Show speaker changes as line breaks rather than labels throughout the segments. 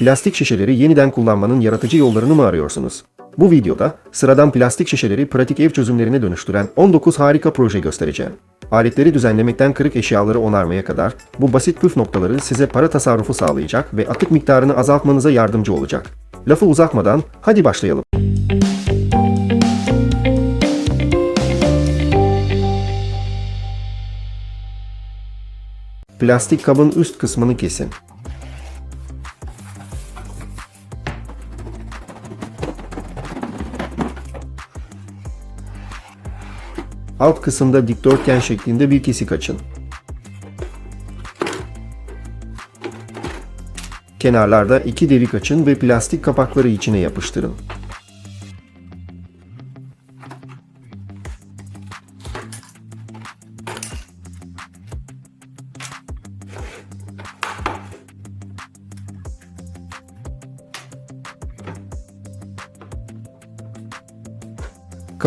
Plastik şişeleri yeniden kullanmanın yaratıcı yollarını mı arıyorsunuz? Bu videoda sıradan plastik şişeleri pratik ev çözümlerine dönüştüren 19 harika proje göstereceğim. Aletleri düzenlemekten kırık eşyaları onarmaya kadar bu basit püf noktaları size para tasarrufu sağlayacak ve atık miktarını azaltmanıza yardımcı olacak. Lafı uzatmadan hadi başlayalım. Plastik kabın üst kısmını kesin. Alt kısımda dikdörtgen şeklinde bir kesik açın. Kenarlarda iki delik açın ve plastik kapakları içine yapıştırın.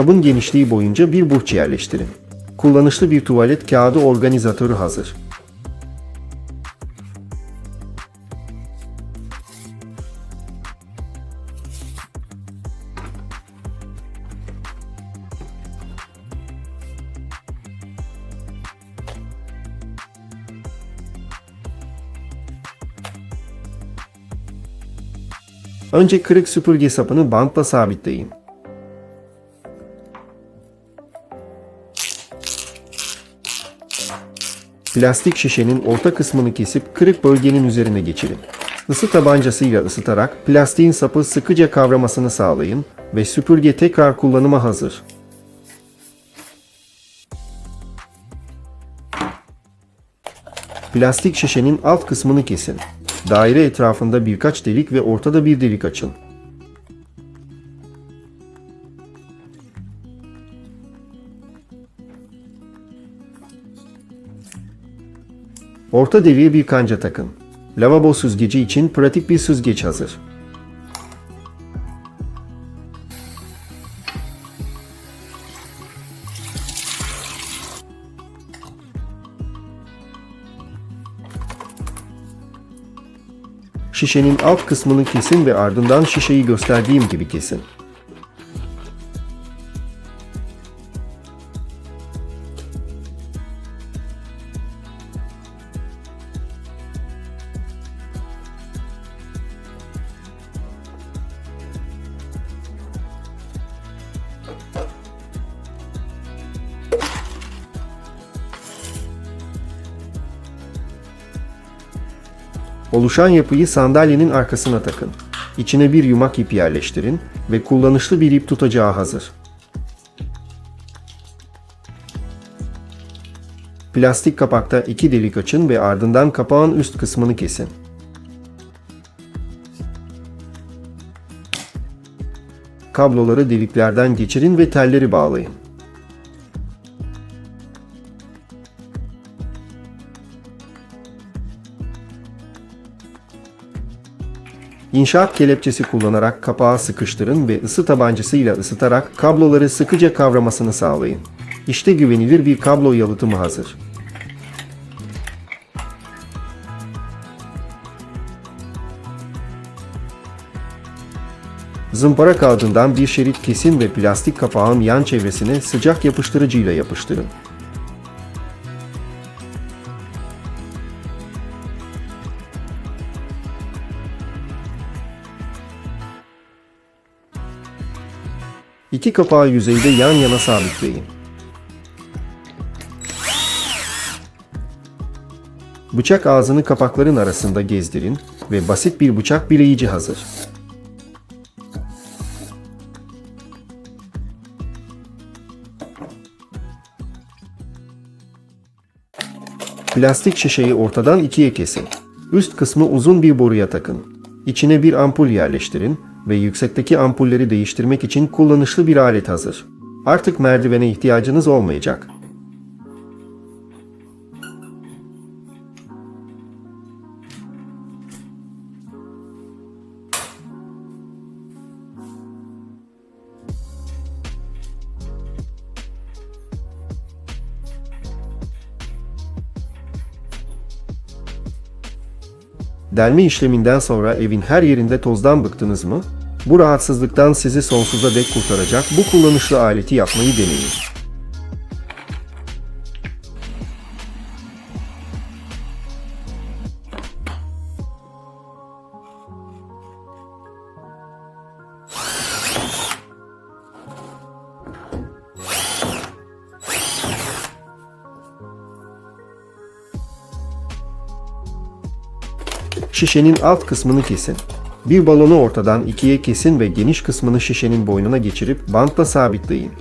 Kabın genişliği boyunca bir burç yerleştirin. Kullanışlı bir tuvalet kağıdı organizatörü hazır. Önce kırık süpürge sapını bantla sabitleyin. Plastik şişenin orta kısmını kesip kırık bölgenin üzerine geçirin. Isı tabancasıyla ısıtarak plastiğin sapı sıkıca kavramasını sağlayın ve süpürge tekrar kullanıma hazır. Plastik şişenin alt kısmını kesin. Daire etrafında birkaç delik ve ortada bir delik açın. Orta deliğe bir kanca takın. Lavabo süzgeci için pratik bir süzgeç hazır. Şişenin alt kısmını kesin ve ardından şişeyi gösterdiğim gibi kesin. Oluşan yapıyı sandalyenin arkasına takın. İçine bir yumak ip yerleştirin ve kullanışlı bir ip tutacağı hazır. Plastik kapakta iki delik açın ve ardından kapağın üst kısmını kesin. Kabloları deliklerden geçirin ve telleri bağlayın. İnşaat kelepçesi kullanarak kapağı sıkıştırın ve ısı tabancasıyla ısıtarak kabloları sıkıca kavramasını sağlayın. İşte güvenilir bir kablo yalıtımı hazır. Zımpara kağıdından bir şerit kesin ve plastik kapağın yan çevresine sıcak yapıştırıcıyla yapıştırın. İki kapağı yüzeyde yan yana sabitleyin. Bıçak ağzını kapakların arasında gezdirin ve basit bir bıçak bileyici hazır. Plastik şişeyi ortadan ikiye kesin. Üst kısmı uzun bir boruya takın. İçine bir ampul yerleştirin ve yüksekteki ampulleri değiştirmek için kullanışlı bir alet hazır. Artık merdivene ihtiyacınız olmayacak. Delme işleminden sonra evin her yerinde tozdan bıktınız mı? Bu rahatsızlıktan sizi sonsuza dek kurtaracak bu kullanışlı aleti yapmayı deneyin. Şişenin alt kısmını kesin. Bir balonu ortadan ikiye kesin ve geniş kısmını şişenin boynuna geçirip bantla sabitleyin.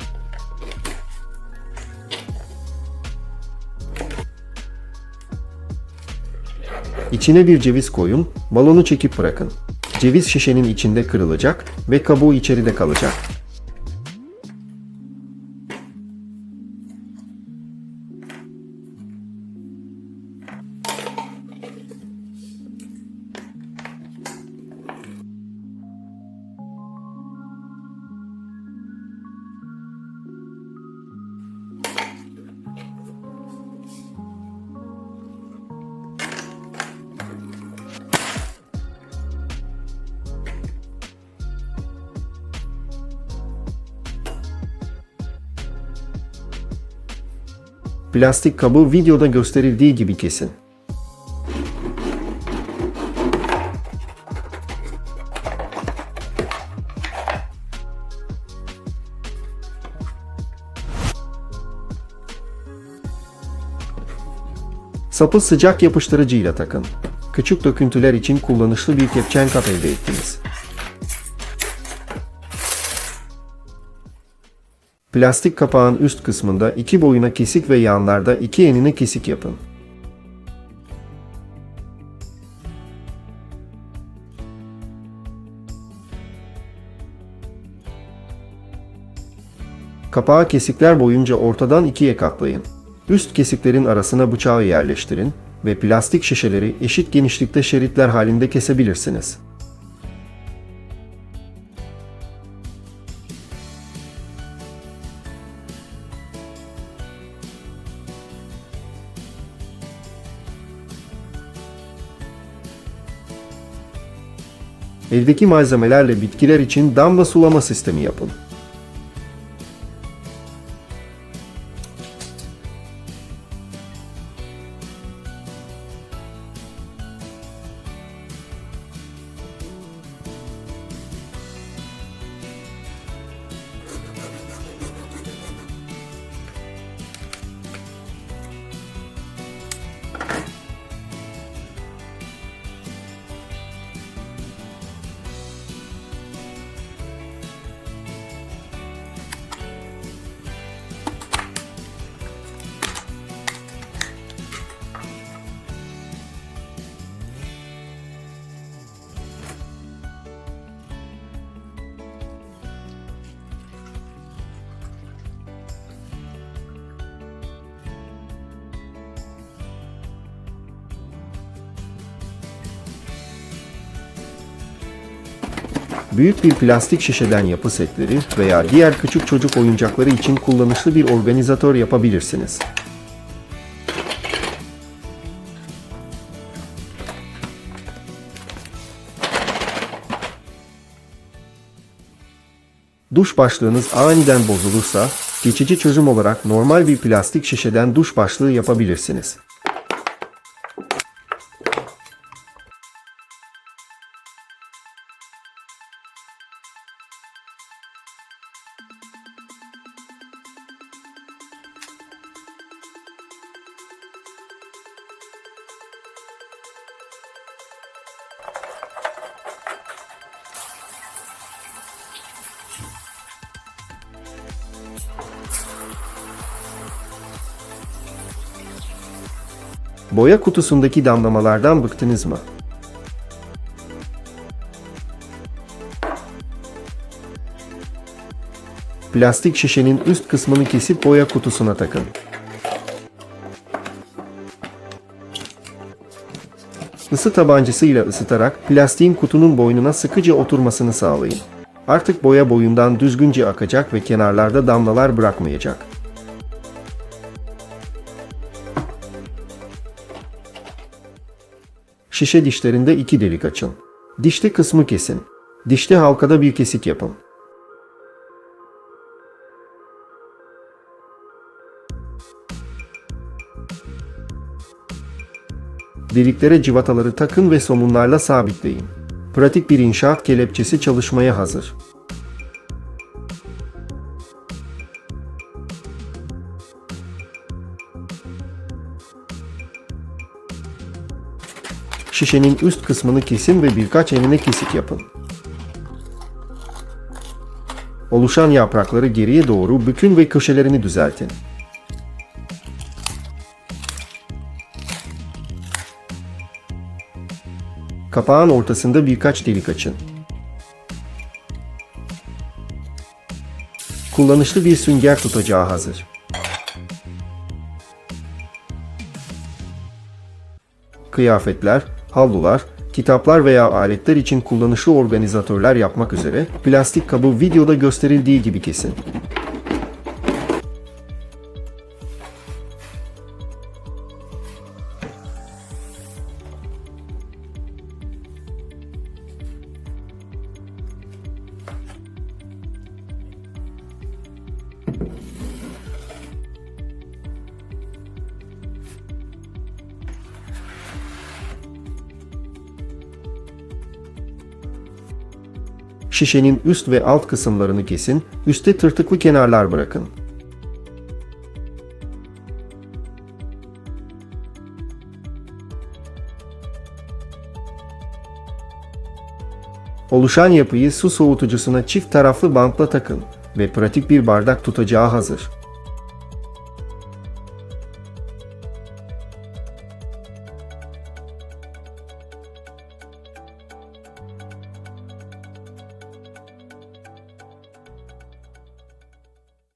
İçine bir ceviz koyun, balonu çekip bırakın. Ceviz şişenin içinde kırılacak ve kabuğu içeride kalacak. Plastik kabuğu videoda gösterildiği gibi kesin. Sapı sıcak yapıştırıcıyla takın. Küçük döküntüler için kullanışlı bir kepçen kap elde ettiniz. Plastik kapağın üst kısmında iki boyuna kesik ve yanlarda iki enine kesik yapın. Kapağı kesikler boyunca ortadan ikiye katlayın. Üst kesiklerin arasına bıçağı yerleştirin ve plastik şişeleri eşit genişlikte şeritler halinde kesebilirsiniz. Eldeki malzemelerle bitkiler için damla sulama sistemi yapın. Büyük bir plastik şişeden yapı setleri veya diğer küçük çocuk oyuncakları için kullanışlı bir organizatör yapabilirsiniz. Duş başlığınız aniden bozulursa, geçici çözüm olarak normal bir plastik şişeden duş başlığı yapabilirsiniz. Boya kutusundaki damlamalardan bıktınız mı? Plastik şişenin üst kısmını kesip boya kutusuna takın. Isı tabancasıyla ısıtarak plastiğin kutunun boynuna sıkıca oturmasını sağlayın. Artık boya boyundan düzgünce akacak ve kenarlarda damlalar bırakmayacak. Şişe dişlerinde iki delik açın. Dişli kısmı kesin. Dişli halkada bir kesik yapın. Deliklere civataları takın ve somunlarla sabitleyin. Pratik bir inşaat kelepçesi çalışmaya hazır. Şişenin üst kısmını kesin ve birkaç enine kesik yapın. Oluşan yaprakları geriye doğru bükün ve köşelerini düzeltin. Kapağın ortasında birkaç delik açın. Kullanışlı bir sünger tutacağı hazır. Kıyafetler, havlular, kitaplar veya aletler için kullanışlı organizatörler yapmak üzere plastik kabı videoda gösterildiği gibi kesin. Şişenin üst ve alt kısımlarını kesin, üstte tırtıklı kenarlar bırakın. Oluşan yapıyı su soğutucusuna çift taraflı bantla takın ve pratik bir bardak tutacağı hazır.